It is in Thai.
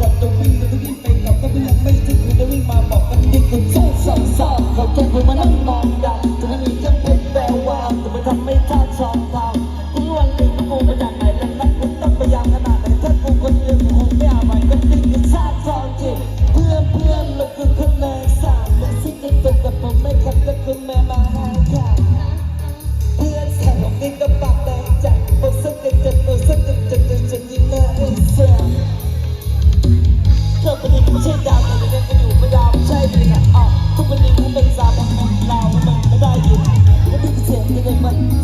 บอกจะวิ่งแต่ก็วิ่งไปหลับก็ยังไม่ถึงกูจะวิ่งมาบอกกันดิคุณสู้สับสาบเขาจนกูมานั่งมอง